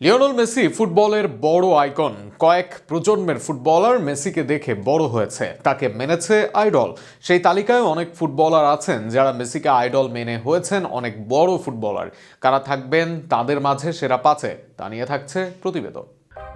Lionel Messi ফুটবলের বড় icon. কয়েক প্রজন্মের ফুটবলার মেসিকে দেখে বড় হয়েছে, তাকে মেনেছে আইডল। সেই তালিকায় অনেক ফুটবলার আছেন যারা মেসিকে আইডল মেনে হয়েছেন অনেক বড় ফুটবলার। কারা থাকবেন তাদের মাঝে সেরা পাচে তা নিয়ে থাকছে প্রতিবেদন।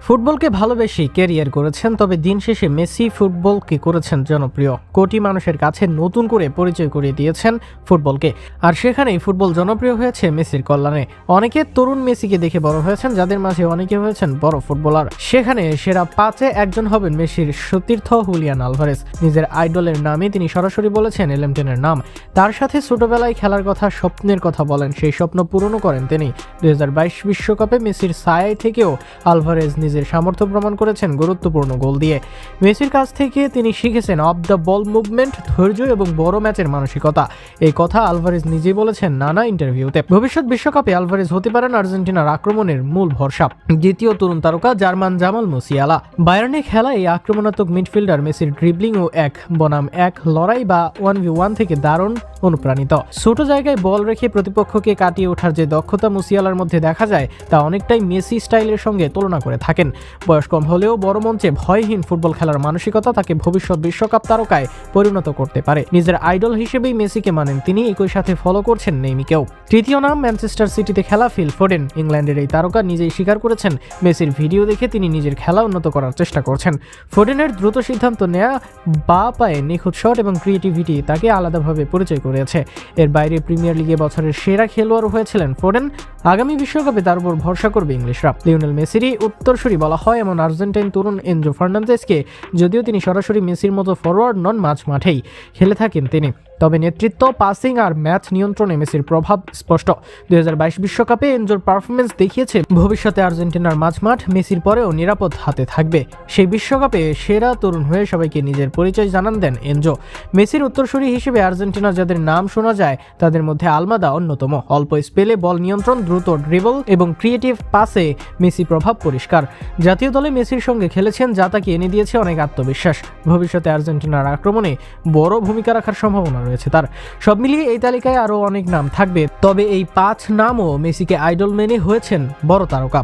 ফুটবলকে ভালোবেসে ক্যারিয়ার করেছেন, তবে দিন শেষে মেসি ফুটবলকে করেছেন জনপ্রিয়। কোটি মানুষের কাছে নতুন করে পরিচয় করিয়ে দিয়েছেন ফুটবলকে। আর সেখানেই ফুটবল জনপ্রিয় হয়েছে মেসির কল্যাণে। অনেকে তরুণ মেসিকে দেখে বড় হয়েছেন, যাদের মাঝে অনেকে হয়েছেন বড় ফুটবলার। সেখানে সেরা পাঁচে একজন হবেন মেসির সতীর্থ হুলিয়ান আলভারেস। নিজের আইডলের নামে তিনি সরাসরি বলেছেন এলেমটেনের নাম। তার সাথে ছোটবেলায় খেলার কথা, স্বপ্নের কথা বলেন, সেই স্বপ্ন পূরণও করেন তিনি। দুই বিশ্বকাপে মেসির সায়ায় থেকেও আলভারেজ নিজের সামর্থ্য প্রমাণ করেছেন গুরুত্বপূর্ণ গোল দিয়ে। মেসির কাছ থেকে তিনি শিখেছেন অফ দ্য বল মুভমেন্ট, ধৈর্য এবং বড় ম্যাচের মানসিকতা। এই কথা আলভারেজ নিজেই বলেছেন নানা ইন্টারভিউতে। ভবিষ্যৎ বিশ্বকাপে আলভারেজ হতে পারেন আর্জেন্টিনার আক্রমণের মূল ভরসা। দ্বিতীয় তরুণ তারকা জার্মান জামাল মুসিয়ালা। বায়ার্নে খেলা এই আক্রমণাত্মক মিডফিল্ডার মেসির ড্রিবলিং ও এক, বনাম এক লড়াই বা ওয়ান ভি ওয়ান থেকে দারুণ অনুপ্রাণিত। ছোট জায়গায় বল রেখে প্রতিপক্ষকে কাটিয়ে ওঠার যে দক্ষতা মুসিয়ালার মধ্যে দেখা যায়, তা অনেকটাই মেসি স্টাইলের সঙ্গে তুলনা করে থাকেন। বয়স কম হলেও বড় মঞ্চে ভয়হীন ফুটবল খেলার মানসিকতা তাকে ভবিষ্যৎ বিশ্বকাপ তারকায় পরিণত করতে পারে। নিজের আইডল হিসেবেই মেসিকে মানেন তিনি, একই সাথে ফলো করছেন নেইমিকেও। তৃতীয় নাম ম্যানচেস্টার সিটিতে খেলা ফিল ফোডেন। ইংল্যান্ডের এই তারকা নিজেই স্বীকার করেছেন, মেসির ভিডিও দেখে তিনি নিজের খেলা উন্নত করার চেষ্টা করছেন। ফোডেনের দ্রুত সিদ্ধান্ত নেয়া বা পায়ে নিখুঁত শট এবং ক্রিয়েটিভিটি তাকে আলাদাভাবে পরিচয় করেছে। এর বাইরে প্রিমিয়ার লিগে বছরের সেরা খেলোয়াড় হয়েছিলেন ফোডেন। আগামী বিশ্বকাপে তার উপর ভরসা করবে ইংলিশরা। লিওনেল মেসিরই উত্তরসূরি বলা হয় এমন আর্জেন্টাইন তরুণ এনজো ফার্নান্দেসকে যদিও তিনি সরাসরি মেসির মতো ফরওয়ার্ড নন মাঝ মাঠেই। খেলে থাকেন তিনি। তবে নেতৃত্ব পাসিং আর ম্যাচ নিয়ন্ত্রণে মেসির প্রভাব স্পষ্ট। দুই বিশ্বকাপে এনজোর পারফরমেন্স দেখিয়েছে। ভবিষ্যতে আর্জেন্টিনার মাঝমাঠ মেসির পরেও নিরাপদ হাতে থাকবে। সেই বিশ্বকাপে সেরা তরুণ হয়ে সবাইকে নিজের পরিচয় জানান দেন এনজো। মেসির উত্তরসূরি হিসেবে আর্জেন্টিনার যাদের নাম শোনা যায়, তাদের মধ্যে আলমাদা অন্যতম। অল্প স্পেলে বল নিয়ন্ত্রণ দ্রুত ড্রিবল এবং ক্রিয়েটিভ পাসে মেসি প্রভাব পরিষ্কার। জাতীয় দলে মেসির সঙ্গে খেলেছেন যা তাকে এনে দিয়েছে অনেক আত্মবিশ্বাস। ভবিষ্যতে আর্জেন্টিনার আক্রমণে বড় ভূমিকা রাখার সম্ভাবনা রয়েছে তার। সব মিলিয়ে এই তালিকায় আরও অনেক নাম থাকবে, তবে এই পাঁচ নামও মেসিকে আইডল মেনে হয়েছেন বড় তারকা।